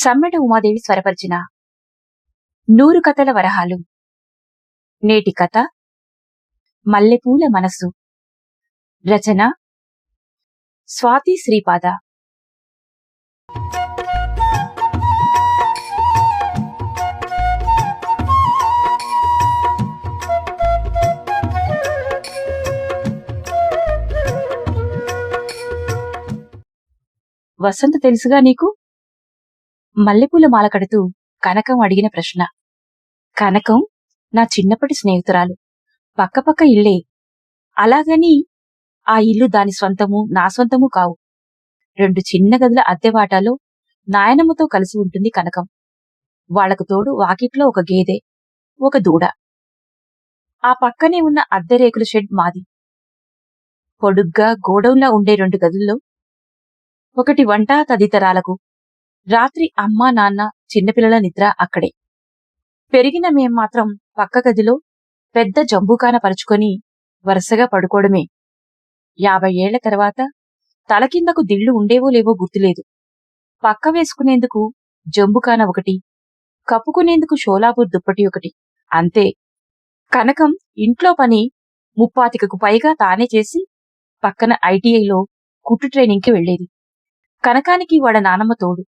చమ్మెడ ఉమాదేవి స్వరపరిచిన నూరు కథల వరహాలు. నేటి కథ మల్లెపూల మనసు రచన స్వాతి శ్రీపాద. వసంత తెలుసుగా నీకు? మల్లెపూల మాల కడుతూ కనకం అడిగిన ప్రశ్న. కనకం నా చిన్నప్పటి స్నేహితురాలు. పక్కపక్క ఇల్లే. అలాగని ఆ ఇల్లు దాని స్వంతము నా స్వంతము కావు. రెండు చిన్న గదుల అద్దెవాటాలో నాయనమ్మతో కలిసి ఉంటుంది కనకం. వాళ్ళకు తోడు వాకిట్లో ఒక గేదె ఒక దూడ. ఆ పక్కనే ఉన్న అద్దె రేకుల షెడ్ మాది. పొడుగ్గా గోడౌన్లా ఉండే రెండు గదుల్లో ఒకటి వంట తదితరాలకు రాత్రి అమ్మా నాన్న చిన్నపిల్లల నిద్ర అక్కడే. పెరిగిన మేం మాత్రం పక్క గదిలో పెద్ద జంబుకాన పరుచుకొని వరుసగా పడుకోవడమే. యాభై ఏళ్ళ తర్వాత తల కిందకు దిళ్ళు ఉండేవో లేవో గుర్తులేదు. పక్క వేసుకునేందుకు జంబుకాన ఒకటి కప్పుకునేందుకు షోలాపూర్ దుప్పటి ఒకటి అంతే. కనకం ఇంట్లో పని ముప్పాతికకు పైగా తానే చేసి పక్కన ఐటీఐలో కుట్టు ట్రైనింగ్కి వెళ్ళేది కనకానికి వాడ నానమ్మ తోడు.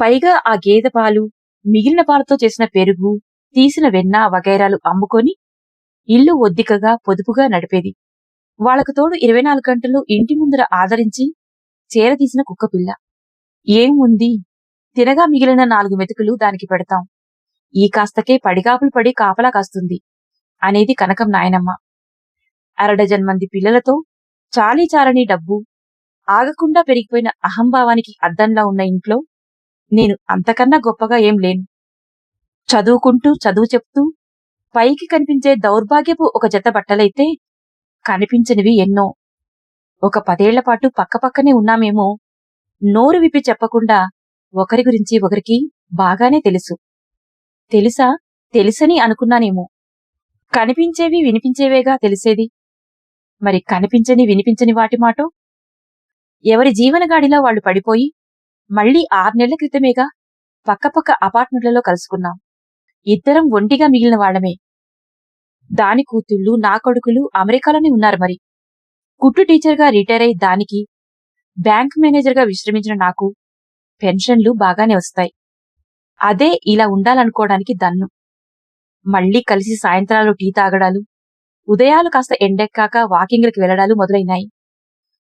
పైగా ఆ గేదె పాలు మిగిలిన పాలతో చేసిన పెరుగు తీసిన వెన్న వగైరాలు అమ్ముకొని ఇల్లు ఒద్దికగా పొదుపుగా నడిపేది. వాళ్ళకు తోడు ఇరవై నాలుగు గంటలు ఇంటి ముందర ఆదరించి చేరదీసిన కుక్కపిల్ల ఏముంది? తినగా మిగిలిన నాలుగు మెతుకులు దానికి పెడతాం. ఈ కాస్తకే పడిగాపులు పడి కాపలా కాస్తుంది అనేది కనకం నాయనమ్మ. అరడజన్ మంది పిల్లలతో చాలీ చాలని డబ్బు ఆగకుండా పెరిగిపోయిన అహంభావానికి అద్దంలా ఉన్న ఇంట్లో నేను అంతకన్నా గొప్పగా ఏం లేను. చదువుకుంటూ చదువు చెప్తూ పైకి కనిపించే దౌర్భాగ్యపు ఒక జత బట్టలైతే కనిపించనివి ఎన్నో. ఒక పదేళ్ళపాటు పక్కపక్కనే ఉన్నామేమో. నోరు విప్పి చెప్పకుండా ఒకరి గురించి ఒకరికి బాగానే తెలుసు. తెలుసా? తెలుసని అనుకున్నానేమో. కనిపించేవి వినిపించేవేగా తెలిసేది? మరి కనిపించని వినిపించని వాటి మాటో? ఎవరి జీవనగాడిలో వాళ్ళు పడిపోయి మళ్ళీ ఆరు నెలల క్రితమేగా పక్కపక్క అపార్ట్మెంట్లలో కలుసుకున్నాం. ఇద్దరం ఒంటిగా మిగిలిన వాళ్ళమే దాని కూతుళ్ళు నా కొడుకులు అమెరికాలోనే ఉన్నారు మరి. కుట్టు టీచర్గా రిటైర్ అయి దానికి బ్యాంక్ మేనేజర్గా విశ్రమించిన నాకు పెన్షన్లు బాగానే వస్తాయి. అదే ఇలా ఉండాలనుకోవడానికి దన్ను. మళ్ళీ కలిసి సాయంత్రాలు టీ తాగడాలు ఉదయాలు కాస్త ఎండెక్కాక వాకింగ్లకు వెళ్ళడాలు మొదలైనాయి.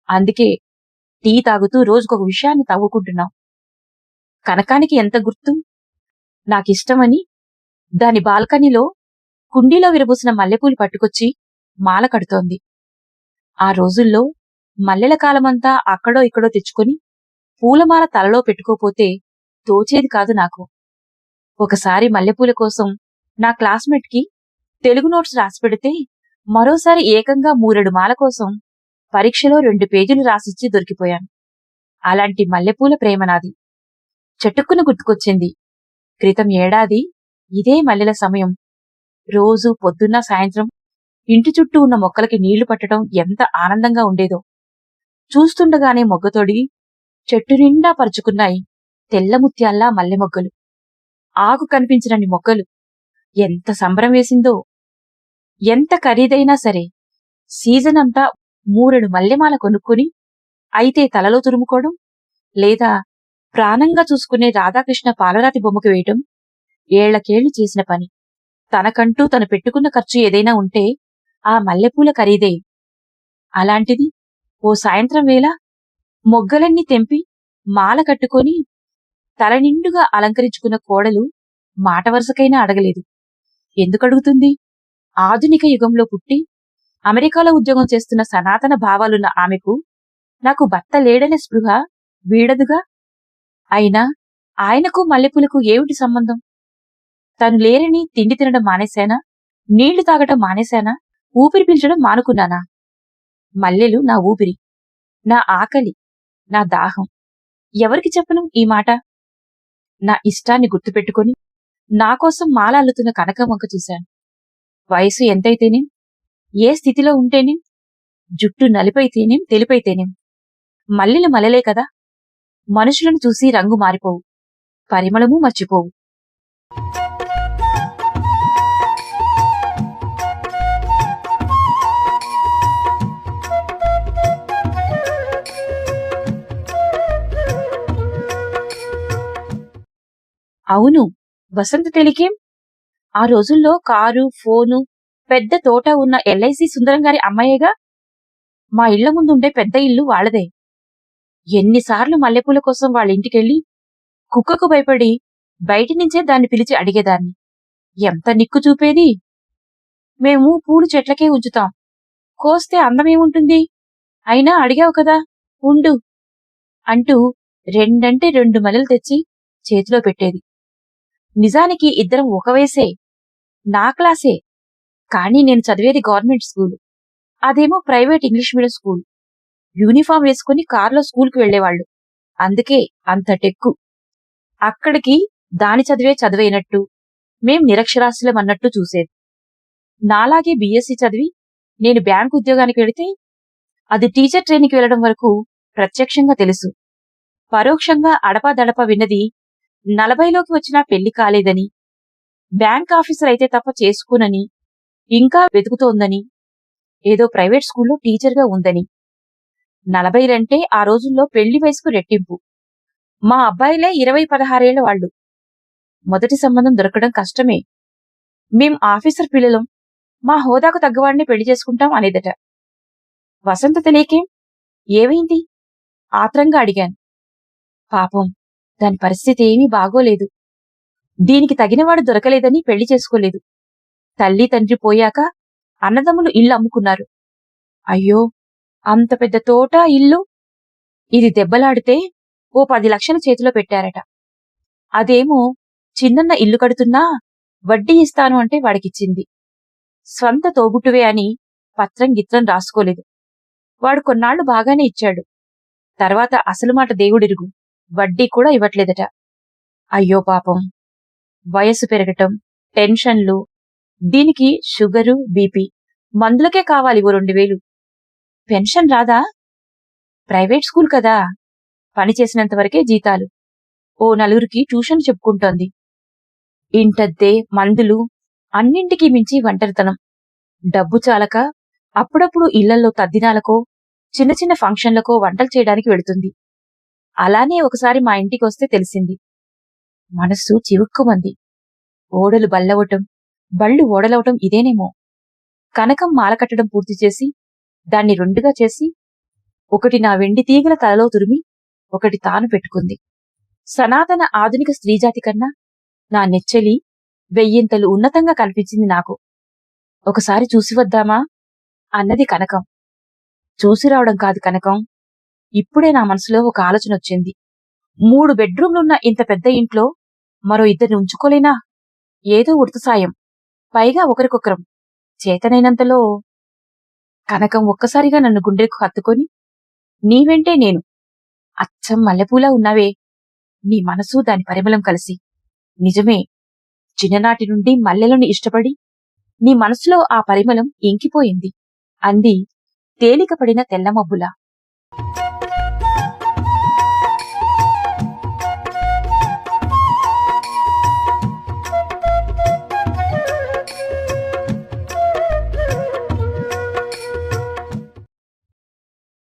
అందుకే టీ తాగుతూ రోజుకొక విషయాన్ని తవ్వుకుంటున్నాం కనకానికి ఎంత గుర్తు? నాకిష్టమని? దాని బాల్కనీలో కుండీలో విరబూసిన మల్లెపూలు పట్టుకొచ్చి మాల కడుతోంది. ఆ రోజుల్లో మల్లెల కాలమంతా అక్కడో ఇక్కడో తెచ్చుకొని పూలమాల తలలో పెట్టుకోపోతే తోచేది కాదు నాకు. ఒకసారి మల్లెపూల కోసం నా క్లాస్మేట్కి తెలుగు నోట్స్ రాసి పెడితే మరోసారి ఏకంగా మూరెడు మాల కోసం పరీక్షలో రెండు పేజీలు రాసిచ్చి దొరికిపోయాను. అలాంటి మల్లెపూల ప్రేమ నాది. చెట్టుక్కున గుర్తుకొచ్చింది. క్రితం ఏడాది ఇదే మల్లెల సమయం. రోజు పొద్దున్న సాయంత్రం ఇంటి చుట్టూ ఉన్న మొక్కలకి నీళ్ళు పట్టడం ఎంత ఆనందంగా ఉండేదో. చూస్తుండగానే మొగ్గతోడి చెట్టు నిండా పరుచుకున్నాయి తెల్లముత్యాల్లా మల్లె మొగ్గలు. ఆకు కనిపించినన్ని మొగ్గలు ఎంత సంబరం వేసిందో. ఎంత ఖరీదైనా సరే సీజన్ అంతా మూరెడు మల్లెమాల కొనుక్కుని అయితే తలలో తురుముకోవడం లేదా ప్రాణంగా చూసుకునే రాధాకృష్ణ పాలరాతి బొమ్మకు వేయటం ఏళ్ళకేళ్ళు చేసిన పని. తనకంటూ తను పెట్టుకున్న ఖర్చు ఏదైనా ఉంటే ఆ మల్లెపూల ఖరీదే. అలాంటిది ఓ సాయంత్రం వేళ మొగ్గలన్నీ తెంపి మాల కట్టుకొని తలనిండుగా అలంకరించుకున్న కోడలు మాట వరుసకైనా అడగలేదు. ఎందుకడుగుతుంది? ఆధునిక యుగంలో పుట్టి అమెరికాలో ఉద్యోగం చేస్తున్న సనాతన భావాలున్న ఆమెకు నాకు భర్త లేడనే స్పృహ వీడదుగా? అయినా ఆయనకు మల్లెపూలకు ఏమిటి సంబంధం? తను లేరని తిండి తినడం మానేశానా? నీళ్ళు తాగటం మానేశానా? ఊపిరి పీల్చడం మానుకున్నానా? మల్లెలు నా ఊపిరి నా ఆకలి నా దాహం. ఎవరికి చెప్పను ఈ మాట? నా ఇష్టాన్ని గుర్తుపెట్టుకుని నాకోసం మాల అల్లుతున్న కనకం వంక చూశాను. వయసు ఎంతైతేనే? ఏ స్థితిలో ఉంటేనేం? జుట్టు నలిపైతేనేం? తెలిపైతేనేం? మల్లెలు మలలే కదా? మనుషులను చూసి రంగు మారిపోవు. పరిమళము మర్చిపోవు. అవును. వసంత తెలికేం? ఆ రోజుల్లో కారు ఫోను పెద్ద తోట ఉన్న ఎల్ఐసి సుందరం గారి అమ్మాయేగా? మా ఇళ్ళ ముందుండే పెద్ద ఇల్లు వాళ్ళదే. ఎన్నిసార్లు మల్లెపూల కోసం వాళ్ళ ఇంటికెళ్ళి కుక్కకు భయపడి బయటి నుంచే దాన్ని పిలిచి అడిగేదాన్ని. ఎంత నిక్కు చూపేది? మేము పూలు చెట్లకే ఉంచుతాం. కోస్తే అందమేముంటుంది? అయినా అడిగావు కదా ఉండు అంటూ రెండంటే రెండు మలలు తెచ్చి చేతిలో పెట్టేది. నిజానికి ఇద్దరం ఒక వయసే నా క్లాసే. కానీ నేను చదివేది గవర్నమెంట్ స్కూల్. అదేమో private English medium school. Uniform వేసుకుని కారులో స్కూల్కి వెళ్ళేవాళ్ళు అందుకే అంత టెక్కు. అక్కడికి దాని చదివే చదివైనట్టు మేం నిరక్షరాస్యులం అన్నట్టు చూసేది. నాలాగే బీఎస్సీ చదివి నేను బ్యాంకు ఉద్యోగానికి వెళితే అది టీచర్ ట్రైనింగ్కి వెళ్ళడం వరకు ప్రత్యక్షంగా తెలుసు. పరోక్షంగా అడపాదడప విన్నది నలభైలోకి వచ్చినా పెళ్ళి కాలేదని బ్యాంక్ ఆఫీసర్ అయితే తప్ప చేసుకోనని ఇంకా వెతుకుతోందని. ఏదో ప్రైవేట్ స్కూల్లో టీచర్గా ఉందని. నలభైలంటే ఆ రోజుల్లో పెళ్ళి వయసుకు రెట్టింపు. మా అబ్బాయిలే ఇరవై పదహారేళ్ళ వాళ్ళు. మొదటి సంబంధం దొరకడం కష్టమే. మేం ఆఫీసర్ పిల్లలం. మా హోదాకు తగ్గవాడిని పెళ్ళి చేసుకుంటాం అనేదట. వసంత తెలియకేం? ఏమైంది? ఆత్రంగా అడిగాను. పాపం దాని పరిస్థితి ఏమీ బాగోలేదు. దీనికి తగినవాడు దొరకలేదని పెళ్ళి చేసుకోలేదు. తల్లి తండ్రి పోయాక అన్నదమ్ములు ఇల్లు అమ్ముకున్నారు. అయ్యో అంత పెద్ద తోట ఇల్లు? ఇది దెబ్బలాడితే ఓ పది లక్షల చేతిలో పెట్టారట. అదేమో చిన్నన్న ఇల్లు కడుతున్నా వడ్డీ ఇస్తాను అంటే వాడికిచ్చింది. స్వంత తోబుట్టువే అని పత్రం గిత్రం రాసుకోలేదు. వాడు కొన్నాళ్ళు బాగానే ఇచ్చాడు. తర్వాత అసలు మాట దేవుడిరుగు వడ్డీ కూడా ఇవ్వట్లేదట. అయ్యో పాపం. వయసు పెరగటం టెన్షన్లు దీనికి షుగరు బీపీ మందులకే కావాలి ఓ రెండు వేలు. పెన్షన్ రాదా? ప్రైవేట్ స్కూల్ కదా. పని చేసినంత వరకే జీతాలు. ఓ నలుగురికి ట్యూషన్ చెప్పుకుంటోంది. ఇంటద్దే మందులు అన్నింటికీ మించి ఒంటరితనం. డబ్బు చాలక అప్పుడప్పుడు ఇళ్ళలో తద్దినాలకో చిన్న చిన్న ఫంక్షన్లకో వంటలు చేయడానికి వెళుతుంది. అలానే ఒకసారి మా ఇంటికి వస్తే తెలిసింది. మనస్సు చివుక్కుమంది. ఓడలు బల్లవటం. బళ్ళు ఓడలవటం ఇదేనేమో. కనకం మాలకట్టడం పూర్తి చేసి దాన్ని రెండుగా చేసి ఒకటి నా వెండి తీగల తలలో తురిమి ఒకటి తాను పెట్టుకుంది. సనాతన ఆధునిక స్త్రీజాతి కన్నా నా నెచ్చెలి వెయ్యింతలు ఉన్నతంగా కనిపించింది నాకు. ఒకసారి చూసి వద్దామా? అన్నది కనకం. చూసి రావడం కాదు కనకం. ఇప్పుడే నా మనసులో ఒక ఆలోచన వచ్చింది. మూడు బెడ్రూమ్లున్న ఇంత పెద్ద ఇంట్లో మరో ఇద్దరిని ఉంచుకోలేనా? ఏదో ఉడత సాయం. పైగా ఒకరికొకరం. చేతనైనంతలో కనకం ఒక్కసారిగా నన్ను గుండెకు హత్తుకొని నీవెంటే నేను. అచ్చం మల్లెపూలా ఉన్నావే. నీ మనసు దాని పరిమళం కలిసి. నిజమే. చిన్ననాటి నుండి మల్లెలను ఇష్టపడి నీ మనసులో ఆ పరిమళం ఇంకిపోయింది అంది తేలికపడిన తెల్లమబ్బులా.